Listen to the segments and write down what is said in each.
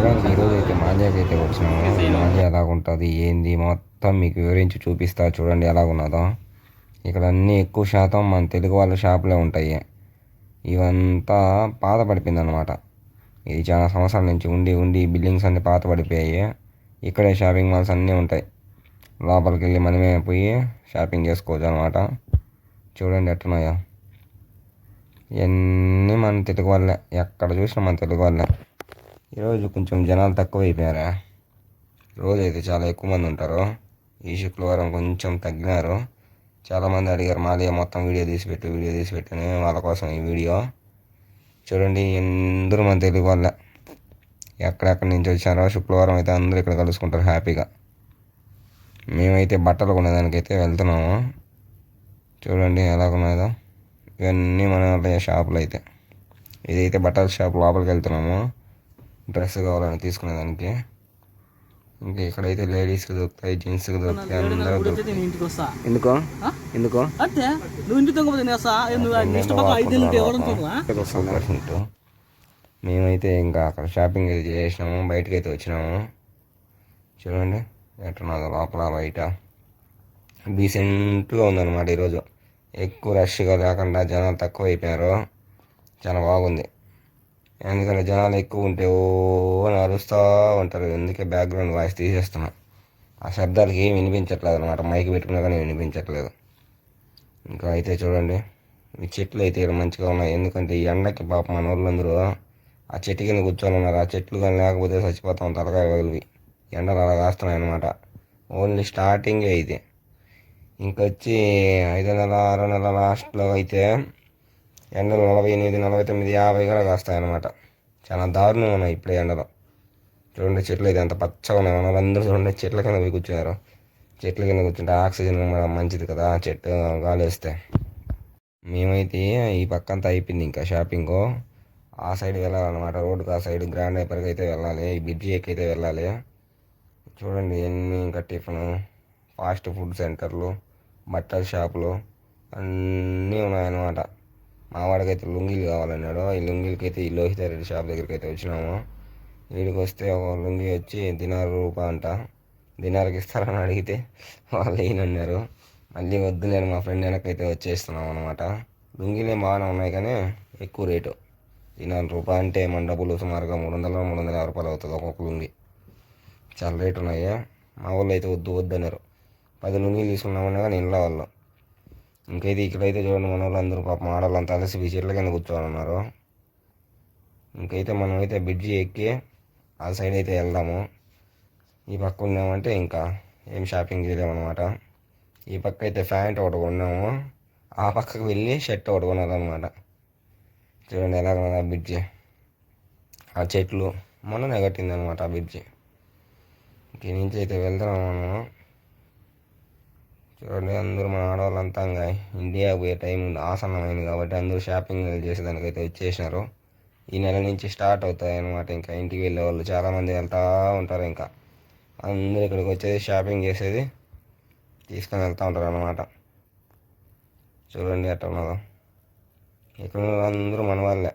చూడండి ఈరోజు అయితే మాంజాకి అయితే వచ్చినాము. మాంజా ఎలాగ ఉంటుంది ఏంది మొత్తం మీకు వివరించి చూపిస్తా చూడండి ఎలాగున్నదో ఇక్కడ అన్నీ ఎక్కువ శాతం మన తెలుగు వాళ్ళ షాపులే ఉంటాయి. ఇవంతా పాత పడిపోయింది అనమాట ఇది చాలా సంవత్సరాల నుంచి ఉండి ఉండి బిల్డింగ్స్ అన్నీ పాత పడిపోయాయి. ఇక్కడే షాపింగ్ మాల్స్ అన్నీ ఉంటాయి. లోపలికి వెళ్ళి మనమే పోయి షాపింగ్ చేసుకోవచ్చు అనమాట చూడండి ఎట్టున్నాయో ఇవన్నీ మన తెలుగు వాళ్ళే. ఎక్కడ చూసినా మన తెలుగు వాళ్ళే. ఈరోజు కొంచెం జనాలు తక్కువ అయిపోయారా రోజు అయితే చాలా ఎక్కువ మంది ఉంటారు. ఈ శుక్రవారం కొంచెం తగ్గినారు. చాలామంది అడిగారు మాది మొత్తం వీడియో తీసి పెట్టు వీడియో తీసి పెట్టని వాళ్ళ కోసం ఈ వీడియో. చూడండి అందరూ మన తెలుగు ఎక్కడెక్కడి నుంచి వచ్చారో. శుక్రవారం అయితే అందరూ ఇక్కడ కలుసుకుంటారు హ్యాపీగా. మేమైతే బట్టలు కొనేదానికైతే వెళ్తున్నాము. చూడండి ఎలా కొనేదో ఇవన్నీ మన షాపులు అయితే ఇదైతే బట్టల షాప్ లోపలికి వెళ్తున్నాము. డ్రెస్ కావాలని తీసుకునేదానికి ఇంకా ఇక్కడైతే లేడీస్కి దొరుకుతాయి జెంట్స్కి దొరుకుతాయి అందరూ దొరుకుతాయి. ఎందుకో? ఎందుకో? అంతే. నువ్వు తొంగపోతే నేను మేమైతే ఇంకా అక్కడ షాపింగ్ అయితే చేసినాము బయటకు అయితే వచ్చినాము. చూడండి ఎట్టున్నదో లోపల బయట. డీసెంట్గా ఉందన్నమాట ఈరోజు. ఎక్కువ రష్గా లేకుండా జనాలు తక్కువ అయిపోయారు చాలా బాగుంది. ఎందుకంటే జనాలు ఎక్కువ ఉంటే ఓ అని అరుస్తూ ఉంటారు. ఎందుకే బ్యాక్గ్రౌండ్ వాయిస్ తీసేస్తున్నా. ఆ శబ్దాలకి ఏం వినిపించట్లేదు అనమాట మైక్ పెట్టుకున్నా కానీ వినిపించట్లేదు. ఇంకా అయితే చూడండి ఈ చెట్లు అయితే ఇక్కడ మంచిగా ఉన్నాయి. ఎందుకంటే ఈ ఎండకి పాప మన వాళ్ళందరూ ఆ చెట్టు కింద కూర్చొని ఉన్నారు. ఆ చెట్లు కానీ లేకపోతే చచ్చిపోతాం తలకాయ వదిలివి ఎండలు అలా కాస్తున్నాయి అనమాట ఓన్లీ స్టార్టింగే ఇది. ఇంకొచ్చి ఐదో నెల ఆరో నెలల లాస్ట్లో అయితే ఎండలు నలభై ఎనిమిది నలభై తొమ్మిది యాభై కూడా కాస్తాయన్నమాట. చాలా దారుణంగా ఉన్నాయి ఇప్పుడే ఎండలు. చూడండి చెట్లు అయితే అంత పచ్చగా ఉన్నాయి మన వాళ్ళందరూ చూడండి చెట్ల కింద పోయి కూర్చున్నారు. చెట్ల కింద కూర్చుంటే ఆక్సిజన్ మంచిది కదా చెట్టు గాలి వేస్తే. మేమైతే ఈ పక్కంతా అయిపోయింది ఇంకా షాపింగ్. ఆ సైడ్ వెళ్ళాలన్నమాట. రోడ్డుకు ఆ సైడ్ గ్రాండ్ హైపర్కి అయితే వెళ్ళాలి. ఈ బ్రిడ్జి ఎక్కైతే అయితే వెళ్ళాలి. చూడండి ఎన్ని ఇంకా టిఫిన్. ఫాస్ట్ ఫుడ్ సెంటర్లు బట్టల షాపులు అన్నీ ఉన్నాయన్నమాట. మా అయితే లుంగీలు కావాలన్నాడు. ఈ లుంగీలకి అయితే ఈ లోహిత రెడ్డి షాప్ దగ్గరికి అయితే వచ్చినాము. వీడికి వస్తే ఒక లుంగి వచ్చి దినారు రూపా అంట. దినార్కి ఇస్తారని అడిగితే వాళ్ళు ఏనన్నారు మళ్ళీ వద్దులేని మా ఫ్రెండ్ వెనకైతే వచ్చేస్తున్నాం అనమాట లుంగీలే బాగానే ఉన్నాయి కానీ ఎక్కువ రేటు. దినారు రూపా అంటే మన డబ్బులు సుమారుగా మూడు వందల మూడు వందల యాభై రూపాయలు అవుతుంది ఒక్కొక్క లుంగి. చాలా రేటు ఉన్నాయి. మా వాళ్ళు అయితే వద్దు వద్దు అన్నారు పది లుంగీలు తీసుకున్నామన్నా కానీ ఇంట్లో వాళ్ళు. ఇంకైతే ఇక్కడైతే చూడండి మన వాళ్ళు పాపం ఆడవాళ్ళంతా అలసి ఈ చెట్ల కింద కూర్చొని ఉన్నారు. ఇంకైతే మనం అయితే బ్రిడ్జి ఎక్కి ఆ సైడ్ అయితే వెళ్దాము. ఈ పక్క ఉన్నామంటే ఇంకా ఏం షాపింగ్ చేయలేమన్నమాట. ఈ పక్క అయితే ప్యాంట్ ఒకటి కొన్నాము. ఆ పక్కకు వెళ్ళి షర్ట్ ఒకటి కొనాలన్నమాట. చూడండి ఎలా ఉన్నది ఆ బ్రిడ్జి ఆ చెట్లు మొన్ననే కట్టింది అనమాట ఆ బ్రిడ్జి ఇంక నుంచి అయితే వెళ్తున్నాము మనము. చూడండి అందరూ మన ఆడవాళ్ళంతా ఇంకా ఇండియా పోయే టైం ఆసన్నమైంది కాబట్టి అందరూ షాపింగ్ చేసేదానికైతే వచ్చేసినారు. ఈ నెల నుంచి స్టార్ట్ అవుతాయి అనమాట ఇంకా ఇంటికి వెళ్ళే వాళ్ళు చాలామంది వెళ్తూ ఉంటారు ఇంకా. అందరూ ఇక్కడికి వచ్చేది షాపింగ్ చేసేది తీసుకొని వెళ్తూ ఉంటారు అనమాట చూడండి అట్లా ఉన్నదో. ఇక్కడ అందరూ మన వాళ్ళే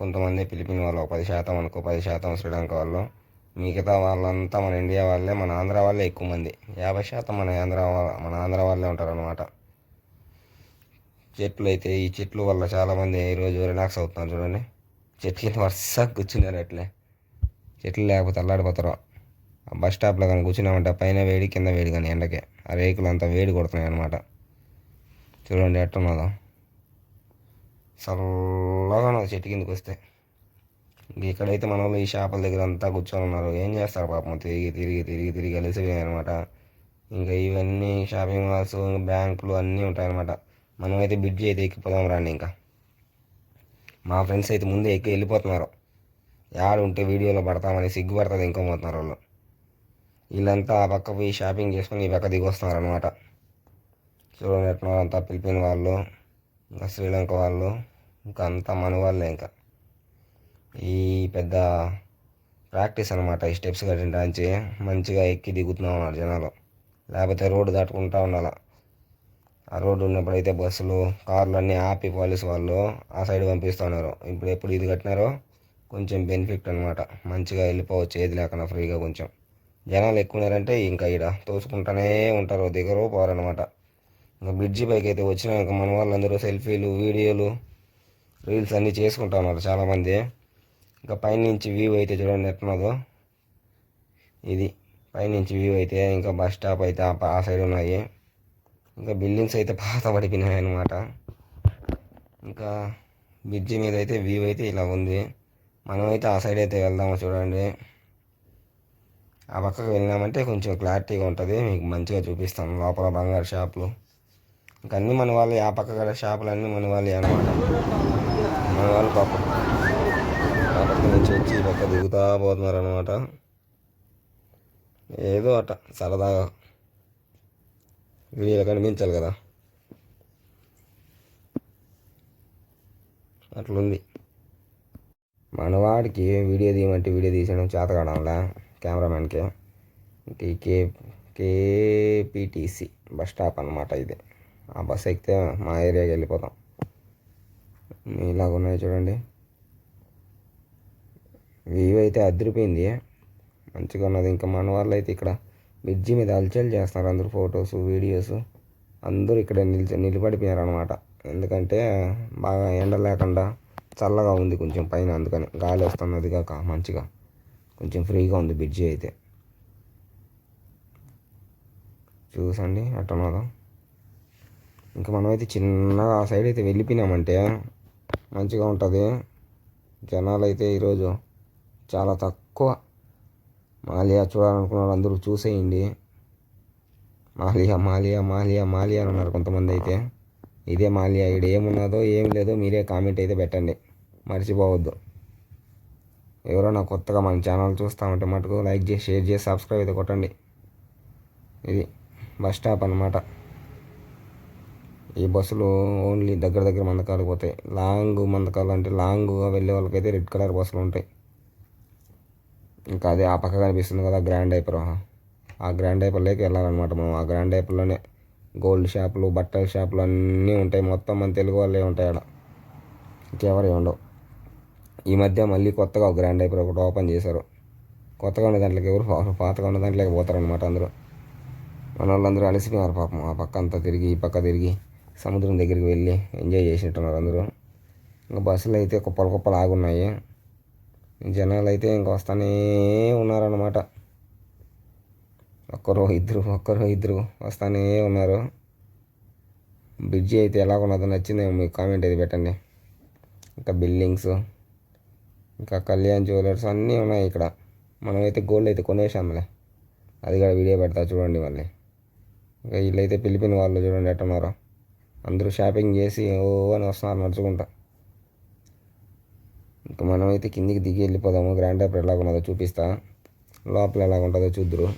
కొంతమంది ఫిలిపిన్ వాళ్ళు ఒక పది శాతం అనుకో పది శాతం శ్రీలంక వాళ్ళు. మిగతా వాళ్ళంతా మన ఇండియా వాళ్ళే మన ఆంధ్ర వాళ్ళే ఎక్కువ మంది. యాభై శాతం మన ఆంధ్ర మన ఆంధ్ర వాళ్ళే ఉంటారు అనమాట చెట్లు అయితే ఈ చెట్లు వల్ల చాలామంది ఈరోజు రిలాక్స్ అవుతున్నారు చూడండి. చెట్ల కింద వరుసగా కూర్చున్నారు అట్లే. చెట్లు లేకపోతే అల్లాడిపోతారు. ఆ బస్ స్టాప్లో కానీ కూర్చున్నామంటే పైన వేడి కింద వేడి కానీ ఎండకే. ఆ రేకులు అంతా వేడి కొడుతున్నాయి అనమాట చూడండి ఎట్టున్నదో చల్లగా ఉన్నది చెట్టు కిందకి వస్తే. ఇక్కడైతే మన వాళ్ళు ఈ షాపుల దగ్గర అంతా కూర్చొని ఉన్నారు. ఏం చేస్తారు పాపం? తిరిగి తిరిగి తిరిగి తిరిగి అలసిపోయాయి అనమాట ఇంకా ఇవన్నీ షాపింగ్ మాల్స్ బ్యాంకులు అన్నీ ఉంటాయన్నమాట. మనమైతే బిడ్జ్ అయితే ఎక్కిపోదాం రండి ఇంకా. మా ఫ్రెండ్స్ అయితే ముందే ఎక్కి వెళ్ళిపోతున్నారు. యాడు ఉంటే వీడియోలో పడతామని సిగ్గుపడుతుంది ఇంకో పోతున్నారు వాళ్ళు. వీళ్ళంతా ఆ పక్క పోయి షాపింగ్ చేసుకొని ఈ పక్క దిగి వస్తున్నారు అనమాట చూడండి అంతా ఫిలిపిన్ వాళ్ళు ఇంకా శ్రీలంక వాళ్ళు ఇంకా అంతా మన వాళ్ళే ఇంకా. ఈ పెద్ద ప్రాక్టీస్ అనమాట ఈ స్టెప్స్ కట్టించి మంచిగా ఎక్కి దిగుతూ ఉన్నారు జనాలు. లేకపోతే రోడ్డు దాటుకుంటా ఉండాలి. ఆ రోడ్డు ఉన్నప్పుడైతే బస్సులు కార్లు అన్నీ ఆపి పోలీస్ వాళ్ళు ఆ సైడ్ పంపిస్తున్నారు ఇప్పుడు ఎప్పుడు ఇది కట్టినారో కొంచెం బెనిఫిట్ అనమాట మంచిగా వెళ్ళిపోవచ్చు ఏది లేకుండా ఫ్రీగా కొంచెం. జనాలు ఎక్కువ ఉన్నారంటే ఇంకా ఇక్కడ తోసుకుంటూనే ఉంటారు. దిగరు పోరనమాట ఇంకా బ్రిడ్జి పైకి అయితే వచ్చినాక మన వాళ్ళందరూ సెల్ఫీలు వీడియోలు రీల్స్ అన్నీ చేసుకుంటా ఉన్నారు చాలామంది. ఇంకా పైనుంచి వ్యూ అయితే చూడండి ఎట్లున్నదో. ఇది పైనుంచి వ్యూ అయితే ఇంకా బస్ స్టాప్ అయితే ఆ సైడ్ ఉన్నాయి. ఇంకా బిల్డింగ్స్ అయితే పాత పడిపోయినాయి అనమాట ఇంకా బ్రిడ్జి మీద అయితే వ్యూ అయితే ఇలా ఉంది. మనమైతే ఆ సైడ్ అయితే వెళ్దాము చూడండి. ఆ పక్కకు వెళ్ళినామంటే కొంచెం క్లారిటీగా ఉంటుంది. మీకు మంచిగా చూపిస్తాం లోపల బంగారు షాపులు. ఇంకా అన్నీ మన వాళ్ళు. ఆ పక్క గల షాపులు అన్నీ మన వాళ్ళే అనమాట మన వాళ్ళు పాపం. పక్క నుంచి వచ్చి పక్క దిగుతా పోతున్నారు అనమాట ఏదో అట సరదాగా. వీడియోలో కనిపించాలి కదా. అట్లుంది. మనవాడికి వీడియో తీయమంటే వీడియో తీసేయడం చేత కావడంలా కెమెరామెన్కి. కే కేపీటీసీ బస్ స్టాప్ అన్నమాట ఇది. ఆ బస్ ఎక్కితే మా ఏరియాకి వెళ్ళిపోతాం. ఇలాగ ఉన్నాయి చూడండి. వ్యూ అయితే అదిరిపోయింది. మంచిగా ఉన్నది. ఇంకా మన వాళ్ళు అయితే ఇక్కడ బ్రిడ్జి మీద అల్చల్ చేస్తున్నారు అందరూ ఫొటోస్ వీడియోస్. అందరూ ఇక్కడ నిలిచి నిలబడిపోయారు అనమాట ఎందుకంటే బాగా ఎండ లేకుండా చల్లగా ఉంది కొంచెం పైన. అందుకని గాలి వస్తున్నది కాక మంచిగా కొంచెం ఫ్రీగా ఉంది బ్రిడ్జి అయితే. చూసండి అట్టున్నదో ఇంకా మనమైతే చిన్నగా ఆ సైడ్ అయితే వెళ్ళిపోయినామంటే మంచిగా ఉంటుంది. జనాలు అయితే ఈరోజు చాలా తక్కువ. మాలియా చూడాలనుకున్న వాళ్ళు అందరూ చూసేయండి. మాలియా మాలియా మాలియా మాలియా అని అన్నారు కొంతమంది అయితే. ఇదే మాలియా ఇక్కడ ఏమున్నదో ఏం లేదో మీరే కామెంట్ అయితే పెట్టండి. మర్చిపోవద్దు. ఎవరైనా కొత్తగా మన ఛానల్ చూస్తూ ఉంటే మటుకు లైక్ చేసి షేర్ చేసి సబ్స్క్రైబ్ అయితే కొట్టండి. ఇది బస్ స్టాప్ అన్నమాట. ఈ బస్సులు ఓన్లీ దగ్గర దగ్గర మందకాలు పోతాయి. లాంగ్ మందకాలు అంటే లాంగ్గా వెళ్ళే వాళ్ళకైతే రెడ్ కలర్ బస్సులు ఉంటాయి. ఇంకా అదే ఆ పక్క కనిపిస్తుంది కదా గ్రాండ్ డైపర్ ఆ గ్రాండ్ డైపర్లోకి వెళ్ళాలన్నమాట మనం. ఆ గ్రాండ్ డైపర్లోనే గోల్డ్ షాపులు బట్టల షాపులు అన్నీ ఉంటాయి. మొత్తం మన తెలుగు వాళ్ళే ఉంటాయి ఆడ. ఇంకెవరు ఉండవు. ఈ మధ్య మళ్ళీ కొత్తగా ఒక గ్రాండ్ డైపర్ ఒకటి ఓపెన్ చేశారు. కొత్తగా ఉన్న దాంట్లోకి ఎవరు పాతగా ఉన్న దాంట్లోకి పోతారనమాట అందరూ. మన వాళ్ళందరూ అలసిపోయారు పాపం. ఆ పక్క అంతా తిరిగి ఈ పక్క తిరిగి సముద్రం దగ్గరికి వెళ్ళి ఎంజాయ్ చేసినట్టున్నారు అందరూ. ఇంకా బస్సులు అయితే కుప్పలు కుప్పలు ఆగున్నాయి. జనాలు అయితే ఇంకా వస్తానే ఉన్నారన్నమాట. ఒక్కరో ఇద్దరు ఒక్కరో ఇద్దరు వస్తానే ఉన్నారు. బ్రిడ్జి అయితే ఎలా ఉన్నదో నచ్చిందో మీకు కామెంట్ అయితే పెట్టండి. ఇంకా బిల్డింగ్స్ ఇంకా కళ్యాణ్ జ్యువెలర్స్ అన్నీ ఉన్నాయి ఇక్కడ. మనమైతే గోల్డ్ అయితే కొనేసాంలే అది కూడా వీడియో పెడతా చూడండి మళ్ళీ. ఇంకా వీళ్ళైతే పిలిపిన వాళ్ళు చూడండి ఎట్టున్నారో. అందరూ షాపింగ్ చేసి ఓ అని వస్తున్నారు నడుచుకుంటా. ఇంకా మనమైతే కిందికి దిగి వెళ్ళిపోదాము. గ్రాండ్ టైప్ ఎలాగ ఉన్నదో చూపిస్తా. లోపల ఎలాగ ఉంటుందో చూద్దరు.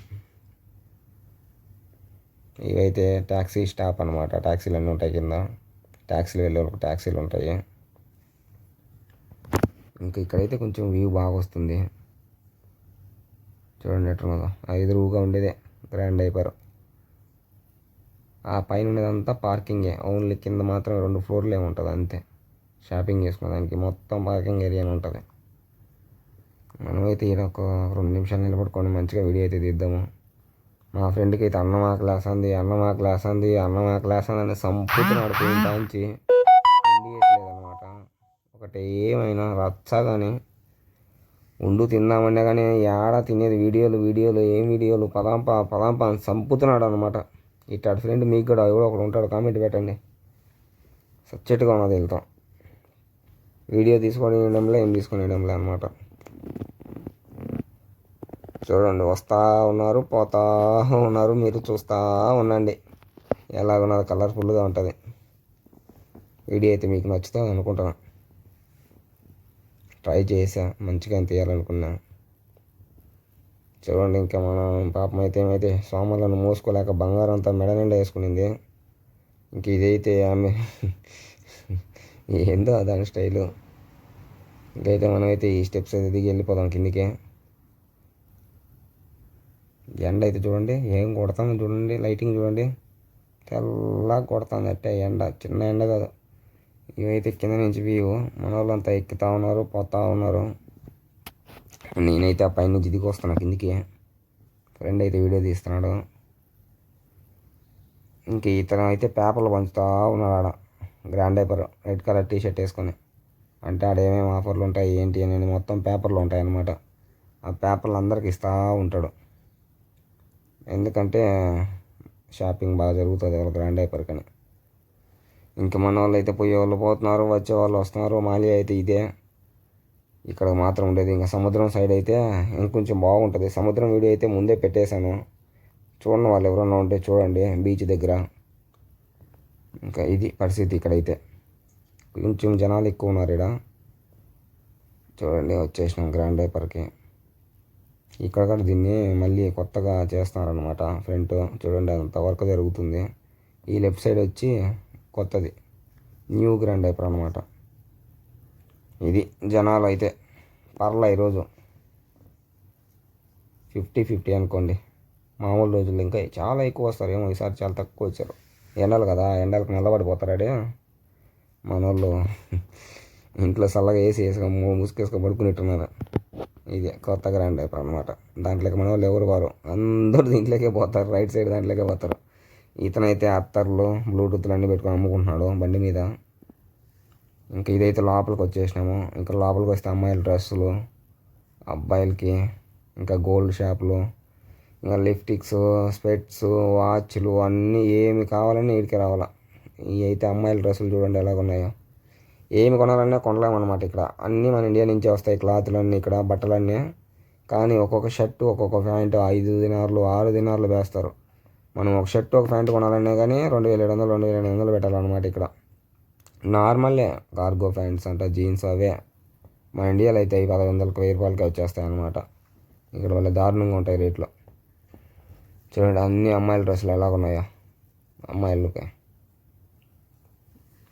ఇవైతే ట్యాక్సీ స్టాప్ అనమాట ట్యాక్సీలు అన్నీ ఉంటాయి కింద. ట్యాక్సీలు వెళ్ళే వాళ్ళకి ట్యాక్సీలు ఉంటాయి. ఇంకా ఇక్కడైతే కొంచెం వ్యూ బాగా వస్తుంది చూడండి ఎట్లున్నదో ఆ ఎదురుగా ఉండేదే. గ్రాండ్ అయిపోయారు ఆ పైన ఉండేదంతా పార్కింగే ఓన్లీ కింద మాత్రం రెండు ఫ్లోర్లే ఉంటుంది అంతే. షాపింగ్ చేసుకోవడానికి మొత్తం పార్కింగ్ ఏరియానే ఉంటుంది. మనమైతే ఈడ ఒక రెండు నిమిషాలు నిలబడుకొని మంచిగా వీడియో అయితే తీద్దాము. మా ఫ్రెండ్కి అయితే అన్నం ఆ క్లాస్ అంది అన్నం ఆ క్లాస్ అంది అన్నం ఆ క్లాస్ అంది అని సంపుతున్నాడు పోయిన తాంచి అనమాట ఒకటి ఏమైనా రచ్చ కానీ ఉండు తిందామన్నా కానీ ఏడా తినేది వీడియోలు వీడియోలు ఏం వీడియోలు పదాంప పదాంప అని చంపుతున్నాడు అనమాట ఇట్టాడు ఫ్రెండ్ మీకు కూడా ఎవడో ఒకడు ఉంటాడు కామెంట్ పెట్టండి. సచ్చెట్టుగా ఉన్నది వెళ్తాం. వీడియో తీసుకొని వేయడంలో ఏం తీసుకొని వేయడంలో అనమాట చూడండి వస్తూ ఉన్నారు పోతా ఉన్నారు మీరు చూస్తూ ఉండండి. ఎలాగున్నది కలర్ఫుల్గా ఉంటుంది. వీడియో అయితే మీకు నచ్చుతుంది అనుకుంటున్నా. ట్రై చేసా మంచిగా తీయాలనుకున్నా. చూడండి ఇంకా మనం పాపం అయితే ఏమైతే సోమలను మోసుకోలేక బంగారం అంతా మెడ నిండా వేసుకునింది. ఇంక ఇదైతే ఆమె ఏందో దాని స్టైలు. ఇంకైతే మనమైతే ఈ స్టెప్స్ అయితే దిగి వెళ్ళిపోదాం కిందికే. ఎండ అయితే చూడండి ఏం కొడతామో చూడండి లైటింగ్ చూడండి. తెల్లగా కొడుతుంది అట్టే ఎండ చిన్న ఎండ కాదు. ఇవైతే కింద నుంచి వ్యూ మన వాళ్ళంతా ఎక్కుతా ఉన్నారు పోతా ఉన్నారు. నేనైతే ఆ పైన నుంచి దిగి వస్తున్నా కిందికి. ఫ్రెండ్ అయితే వీడియో తీస్తున్నాడు. ఇంక ఇతను అయితే పేపర్లు పంచుతా ఉన్నాడు ఆడ. Grand Diaper red colour T shirt వేసుకొని. అంటే ఆడ ఏమేమి ఆఫర్లు ఉంటాయి ఏంటి అని మొత్తం పేపర్లు ఉంటాయన్నమాట. ఆ పేపర్లు అందరికి ఇస్తూ ఉంటాడు. ఎందుకంటే షాపింగ్ బాగా జరుగుతుంది వాళ్ళ గ్రాండ్ డైపర్ కానీ. ఇంకా మన వాళ్ళు అయితే పోయే వాళ్ళు పోతున్నారు వచ్చే వాళ్ళు వస్తున్నారు. మాలి అయితే ఇదే. ఇక్కడ మాత్రం ఉండేది. ఇంకా సముద్రం సైడ్ అయితే ఇంకొంచెం బాగుంటుంది. సముద్రం వీడియో అయితే ముందే పెట్టేశాను. చూడండి వాళ్ళు ఎవరన్నా ఉంటే చూడండి బీచ్ దగ్గర. ఇంకా ఇది పరిస్థితి ఇక్కడైతే. కొంచెం జనాలు ఎక్కువ ఉన్నారు ఇక్కడ చూడండి వచ్చేసినాం గ్రాండ్ డైపర్కి ఇక్కడ కూడా దీన్ని మళ్ళీ కొత్తగా చేస్తున్నారనమాట ఫ్రంట్. చూడండి అంత వర్క్ జరుగుతుంది. ఈ లెఫ్ట్ సైడ్ వచ్చి కొత్తది. న్యూ గ్రాండ్ డైపర్ అనమాట ఇది జనాలు అయితే పర్లా ఈరోజు. ఫిఫ్టీ ఫిఫ్టీ అనుకోండి. మామూలు రోజుల్లో ఇంకా చాలా ఎక్కువ వస్తారు ఏమో ఈసారి చాలా తక్కువ వచ్చారు. ఎండలు కదా ఎండలకు నిలబడిపోతారాడే మన వాళ్ళు ఇంట్లో చల్లగా వేసి వేసుకొని ముసుకేసుకొని పడుకునేట్టున్నారు. ఇది కొత్త గ్రాండ్ టైప్ అనమాట దాంట్లోకి మన వాళ్ళు ఎవరు వారు అందరూ దీంట్లోకే పోతారు. రైట్ సైడ్ దాంట్లోకే పోతారు. ఇతనైతే అత్తర్లు బ్లూటూత్లు అన్నీ పెట్టుకొని అమ్ముకుంటున్నాడు బండి మీద. ఇంకా ఇదైతే లోపలికి వచ్చేసినాము. ఇంకా లోపలికి వస్తే అమ్మాయిల డ్రెస్సులు అబ్బాయిలకి ఇంకా గోల్డ్ షాపులు ఇంకా లిప్టిక్స్ స్పెట్స్ వాచ్లు అన్నీ ఏమి కావాలని ఇక్కడికి రావాలా. ఇవి అయితే అమ్మాయిల డ్రెస్సులు చూడండి ఎలాగ ఉన్నాయో ఏమి కొనాలన్నా కొనలేమన్నమాట ఇక్కడ. అన్నీ మన ఇండియా నుంచే వస్తాయి క్లాత్లన్నీ ఇక్కడ బట్టలన్నీ. కానీ ఒక్కొక్క షర్టు ఒక్కొక్క ప్యాంటు ఐదు దినార్లు ఆరు దినార్లు వేస్తారు. మనం ఒక షర్ట్ ఒక ప్యాంట్ కొనాలన్నా కానీ రెండు వేల ఏడు వందలు రెండు వేల ఎనిమిది వందలు పెట్టాలన్నమాట ఇక్కడ. నార్మల్లే కార్గో ప్యాంట్స్ అంట జీన్స్ అవే. మన ఇండియాలో అయితే అవి పదహైదు వందలకు వెయ్యి రూపాయలకి వచ్చేస్తాయి అనమాట ఇక్కడ వాళ్ళ దారుణంగా ఉంటాయి రేట్లు. చూడండి అన్ని అమ్మాయిల డ్రెస్సులు ఎలా ఉన్నాయో అమ్మాయిలకి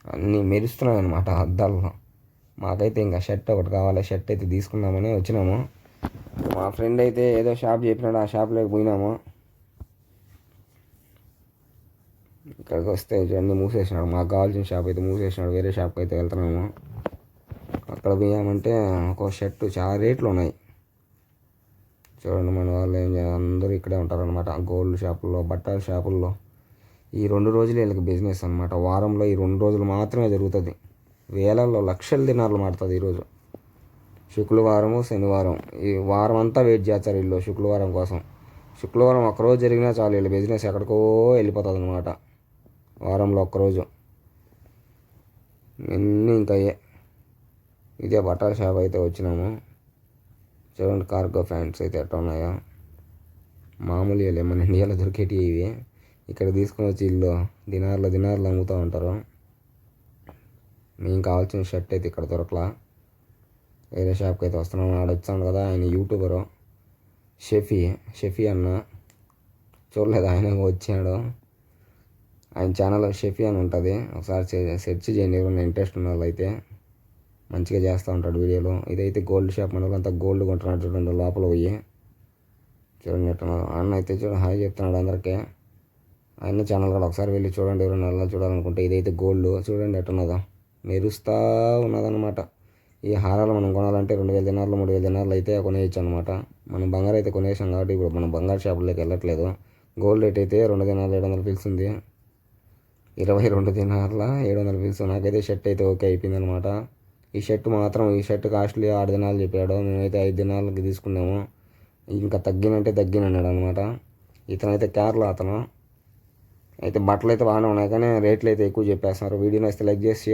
అన్నీ మెరుస్తున్నాయి అనమాట అద్దాల్లో. మాకైతే ఇంకా షర్ట్ ఒకటి కావాలి షర్ట్ అయితే తీసుకుందామని వచ్చినాము. మా ఫ్రెండ్ అయితే ఏదో షాప్ చెప్పినాడు ఆ షాప్లోకి పోయినాము. ఇక్కడికి వస్తే చూడండి మూసేసినాడు. మాకు కావాల్సిన షాప్ అయితే మూసేసినాడు వేరే షాప్కి అయితే వెళ్తున్నాము. అక్కడ పోయామంటే ఒక షర్టు చాలా రేట్లు ఉన్నాయి. చూడండి మన వాళ్ళు ఏం చేయాలి? అందరూ ఇక్కడే ఉంటారనమాట గోల్డ్ షాపుల్లో బట్టల షాపుల్లో ఈ రెండు రోజులు వీళ్ళకి బిజినెస్ అనమాట వారంలో ఈ రెండు రోజులు మాత్రమే జరుగుతుంది. వేలల్లో లక్షల దినాలు మాడుతుంది ఈరోజు. శుక్రవారము శనివారం. ఈ వారం అంతా వెయిట్ చేస్తారు వీళ్ళు శుక్రవారం కోసం. శుక్రవారం ఒక్కరోజు జరిగినా చాలు వీళ్ళ బిజినెస్ ఎక్కడికో వెళ్ళిపోతుంది అనమాట వారంలో ఒక్కరోజు. అన్నీ ఇంకా అయ్యే ఇదే బట్టల షాప్ అయితే వచ్చినాము. చూడండి కార్గో ప్యాంట్స్ అయితే ఎట్లా ఉన్నాయో? మామూలు లే మన ఇండియాలో దొరికేటివి ఇవి. ఇక్కడ తీసుకుని వచ్చి ఇల్లు దినార్లు దినార్లు అమ్ముతూ ఉంటారు. మేము కావాల్సిన షర్ట్ అయితే ఇక్కడ దొరకలా. వేరే షాప్కి అయితే వస్తున్నాం. ఆడ వచ్చాను కదా ఆయన యూట్యూబరు. షెఫీ షెఫీ అన్న. చూడలేదు ఆయన వచ్చాడు. ఆయన ఛానల్ షెఫీ అని ఉంటుంది. ఒకసారి సెర్చ్ చేయండి ఎవరైనా ఇంట్రెస్ట్ ఉన్న వాళ్ళు అయితే. మంచిగా చేస్తూ ఉంటాడు వీడియోలో. ఇదైతే గోల్డ్ షాప్ మన అంతా గోల్డ్ కొంటున్నాడు చూడండి లోపల పోయి చూడండి ఎట్టున్నారు అన్న అయితే చూడండి హాయ్ చెప్తున్నాడు అందరికీ. ఆయన ఛానల్ కూడా ఒకసారి వెళ్ళి చూడండి ఎవరైనా అలా చూడాలనుకుంటే ఇదైతే గోల్డ్ చూడండి ఎట్టున్నదో మెరుస్తూ ఉన్నదన్నమాట. ఈ హారాలు మనం కొనాలంటే రెండు వేల దినారులు మూడు వేల దినారులు అయితే కొనేయచ్చు అనమాట మనం బంగారం అయితే కొనేసాం కాబట్టి ఇప్పుడు మనం బంగారు షాపులోకి వెళ్ళట్లేదు. గోల్డ్ రేట్ అయితే రెండు దినాలు ఏడు వందలు పిలుస్తుంది ఇరవై రెండు దినార్ల ఏడు వందలు పిలుస్తుంది నాకైతే షర్ట్ అయితే ఓకే అయిపోయింది అనమాట ఈ షర్ట్ మాత్రం ఈ షర్ట్ కాస్ట్లీ ఆరు దినాలు చెప్పాడు. మేమైతే ఐదు దినాలకి తీసుకున్నాము. ఇంకా తగ్గినంటే తగ్గినన్నాడు అనమాట ఇతనైతే కేరళ అతను. అయితే బట్టలు అయితే బాగానే ఉన్నాయి కానీ రేట్లు అయితే ఎక్కువ చెప్పేస్తున్నారు. వీడియో నచ్చితే లైక్ చేసి